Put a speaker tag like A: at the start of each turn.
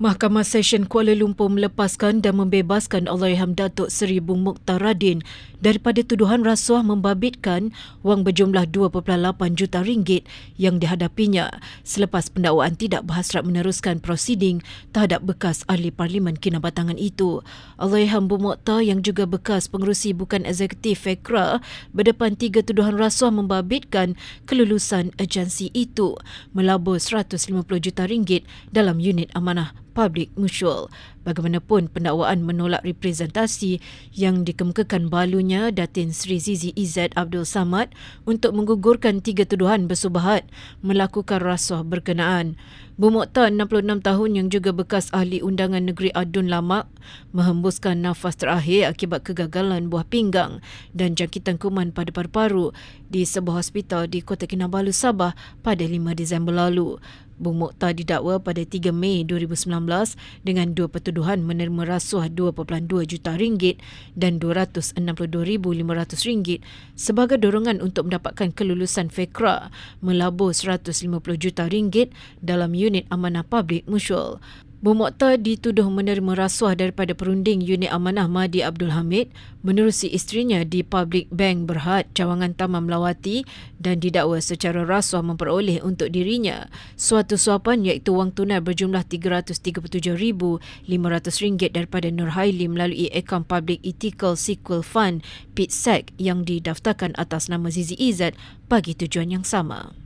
A: Mahkamah Session Kuala Lumpur melepaskan dan membebaskan Allahyarham Datuk Seri Bung Mokhtar Radin daripada tuduhan rasuah membabitkan wang berjumlah 2.8 juta ringgit yang dihadapinya selepas pendakwaan tidak berhasrat meneruskan prosiding terhadap bekas ahli parlimen kinabatangan itu. Allahyarham Bung Mokhtar yang juga bekas pengerusi bukan eksekutif FEKRA berdepan tiga tuduhan rasuah membabitkan kelulusan agensi itu melabur 150 juta ringgit dalam unit amanah Public Mutual. Bagaimanapun pendakwaan menolak representasi yang dikemukakan balunya Datin Sri Zizi Izzat Abdul Samad untuk menggugurkan tiga tuduhan bersubahat melakukan rasuah berkenaan. Bu Mokhtar, 66 tahun yang juga bekas ahli undangan negeri Adun Lamak, menghembuskan nafas terakhir akibat kegagalan buah pinggang dan jangkitan kuman pada paru-paru di sebuah hospital di Kota Kinabalu, Sabah pada 5 Disember lalu. Bung Mokhtar didakwa pada 3 Mei 2019 dengan dua pertuduhan menerima rasuah 2.2 juta ringgit dan 262,500 ringgit sebagai dorongan untuk mendapatkan kelulusan FEKRA melabur 150 juta ringgit dalam unit amanah publik mutual. Bu Mokhtar dituduh menerima rasuah daripada perunding unit amanah Mahdi Abdul Hamid menerusi isterinya di Public Bank Berhad, Cawangan Taman Melawati dan didakwa secara rasuah memperoleh untuk dirinya suatu suapan iaitu wang tunai berjumlah RM337,500 daripada Nur Haili melalui akaun Public Ethical Sequel Fund PITSEC yang didaftarkan atas nama Zizi Izzat bagi tujuan yang sama.